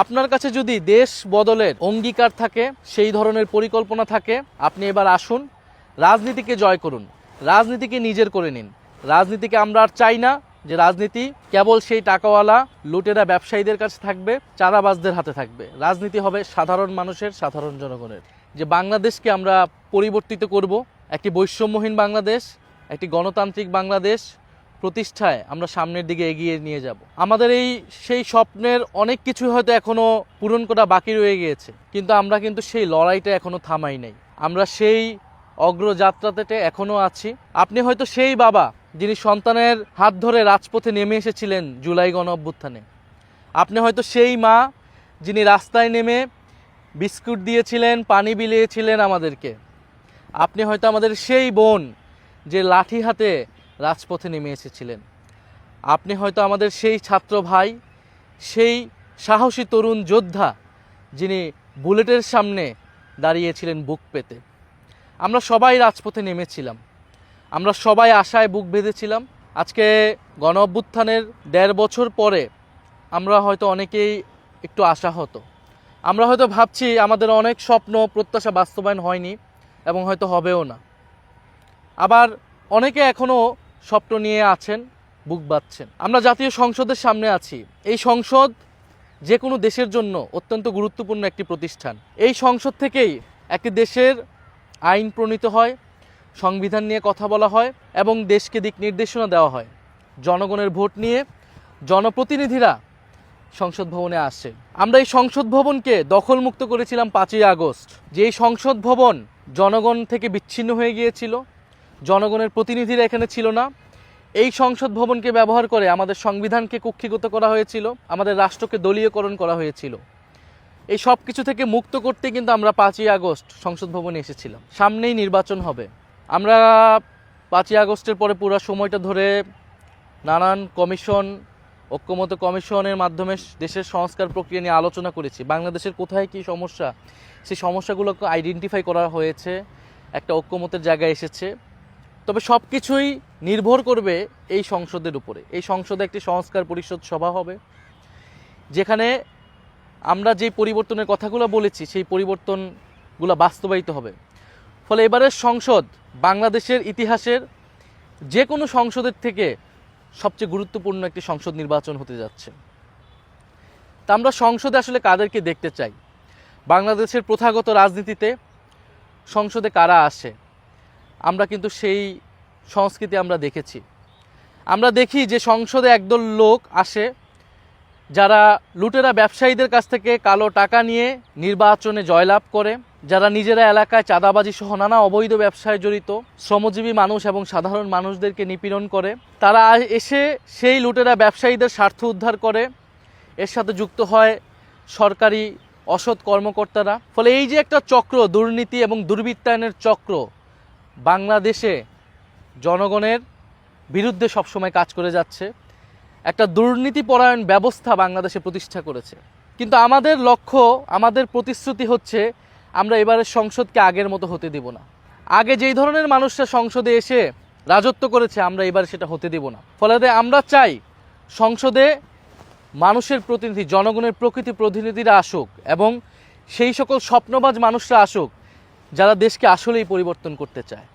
আপনার কাছে যদি দেশ বদলের অঙ্গীকার থাকে, সেই ধরনের পরিকল্পনা থাকে, আপনি এবার আসুন, রাজনীতিকে জয় করুন, রাজনীতিকে নিজের করে নিন। রাজনীতিকে আমরা আর চাই না যে রাজনীতি কেবল সেই টাকাওয়ালা, লুটেরা ব্যবসায়ীদের কাছে থাকবে চাঁদাবাজদের হাতে থাকবে। রাজনীতি হবে সাধারণ মানুষের, সাধারণ জনগণের। যে বাংলাদেশকে আমরা পরিবর্তিত করব, একটি বৈষম্যহীন বাংলাদেশ, একটি গণতান্ত্রিক বাংলাদেশ প্রতিষ্ঠায় আমরা সামনের দিকে এগিয়ে নিয়ে যাব। আমাদের এই সেই স্বপ্নের অনেক কিছু হয়তো এখনও পূরণ করা বাকি রয়ে গিয়েছে, কিন্তু আমরা কিন্তু সেই লড়াইটা এখনও থামাই নাই। আমরা সেই অগ্রযাত্রাতে এখনও আছি। আপনি হয়তো সেই বাবা যিনি সন্তানের হাত ধরে রাজপথে নেমে এসেছিলেন জুলাই গণ অভ্যুত্থানে আপনি হয়তো সেই মা যিনি রাস্তায় নেমে বিস্কুট দিয়েছিলেন, পানি বিলিয়েছিলেন আমাদেরকে। আপনি হয়তো আমাদের সেই বোন যে লাঠি হাতে রাজপথে নেমে এসেছিলেন। আপনি হয়তো আমাদের সেই ছাত্র ভাই, সেই সাহসী তরুণ যোদ্ধা যিনি বুলেটের সামনে দাঁড়িয়েছিলেন বুক পেতে। আমরা সবাই রাজপথে নেমেছিলাম। আমরা সবাই আশায় বুক বেঁধেছিলাম। আজকে গণ অভ্যুত্থানের দেড় বছর পরে আমরা হয়তো অনেকেই একটু আশা হতো আমরা হয়তো ভাবছি আমাদের অনেক স্বপ্ন, প্রত্যাশা বাস্তবায়ন হয়নি এবং হয়তো হবেও না। আবার অনেকে এখনও স্বপ্ন নিয়ে আছেন, বুক বাঁধছেন। আমরা জাতীয় সংসদের সামনে আছি। এই সংসদ যে কোনো দেশের জন্য অত্যন্ত গুরুত্বপূর্ণ একটি প্রতিষ্ঠান। এই সংসদ থেকেই একটি দেশের আইন প্রণীত হয়, সংবিধান নিয়ে কথা বলা হয় এবং দেশকে দিক নির্দেশনা দেওয়া হয়। জনগণের ভোট নিয়ে জনপ্রতিনিধিরা সংসদ ভবনে আসে। আমরা এই সংসদ ভবনকে দখলমুক্ত করেছিলাম পাঁচই আগস্ট। যে সংসদ ভবন জনগণ থেকে বিচ্ছিন্ন হয়ে গিয়েছিল জনগণের প্রতিনিধিরা এখানে ছিল না। এই সংসদ ভবনকে ব্যবহার করে আমাদের সংবিধানকে কক্ষিগত করা হয়েছিল, আমাদের রাষ্ট্রকে দলীয়করণ করা হয়েছিল। এই সব কিছু থেকে মুক্ত করতে কিন্তু আমরা পাঁচই আগস্ট সংসদ ভবনে এসেছিলাম। সামনেই নির্বাচন হবে। আমরা পাঁচই আগস্টের পরে পুরো সময়টা ধরে নানান কমিশন, ঐক্যমত কমিশনের মাধ্যমে দেশের সংস্কার প্রক্রিয়া নিয়ে আলোচনা করেছি। বাংলাদেশের কোথায় কি সমস্যা? সেই সমস্যাগুলোকে আইডেন্টিফাই করা হয়েছে। একটা ঐক্যমতের জায়গায় এসেছে। তবে সব কিছুই নির্ভর করবে এই সংসদের উপরে। এই সংসদে একটি সংস্কার পরিষদ সভা হবে, যেখানে আমরা যে পরিবর্তনের কথাগুলো বলেছি, সেই পরিবর্তনগুলো বাস্তবায়িত হবে। ফলে এবারের সংসদ বাংলাদেশের ইতিহাসের যে কোনো সংসদের থেকে সবচেয়ে গুরুত্বপূর্ণ একটি সংসদ নির্বাচন হতে যাচ্ছে। তা আমরা সংসদে আসলে কাদেরকে দেখতে চাই? বাংলাদেশের প্রথাগত রাজনীতিতে সংসদে কারা আসে? আমরা কিন্তু সেই সংস্কৃতি আমরা দেখেছি। আমরা দেখি যে সংসদে একদল লোক আসে, যারা লুটেরা ব্যবসায়ীদের কাছ থেকে কালো টাকা নিয়ে নির্বাচনে জয়লাভ করে, যারা নিজেরা এলাকায় চাঁদাবাজি সহ নানা অবৈধ ব্যবসায় জড়িত, শ্রমজীবী মানুষ এবং সাধারণ মানুষদেরকে নিপীড়ন করে। তারা এসে সেই লুটেরা ব্যবসায়ীদের স্বার্থ উদ্ধার করে, এর সাথে যুক্ত হয় সরকারি অসৎ কর্মকর্তারা। ফলে এই যে একটা চক্র, দুর্নীতি এবং দুর্বৃত্তায়নের চক্র বাংলাদেশে জনগণের বিরুদ্ধে সবসময় কাজ করে যাচ্ছে। একটা দুর্নীতিপরায়ণ ব্যবস্থা বাংলাদেশে প্রতিষ্ঠা করেছে। কিন্তু আমাদের লক্ষ্য, আমাদের প্রতিশ্রুতি হচ্ছে, আমরা এবারের সংসদকে আগের মতো হতে দিব না। আগে যেই ধরনের মানুষরা সংসদে এসে রাজত্ব করেছে, আমরা এবার সেটা হতে দিব না। ফলে আমরা চাই, সংসদে মানুষের প্রতিনিধি, জনগণের প্রকৃতি প্রতিনিধিরা আসুক এবং সেই সকল স্বপ্নবাজ মানুষরা আসুক যারা দেশকে আসলেই পরিবর্তন করতে চায়।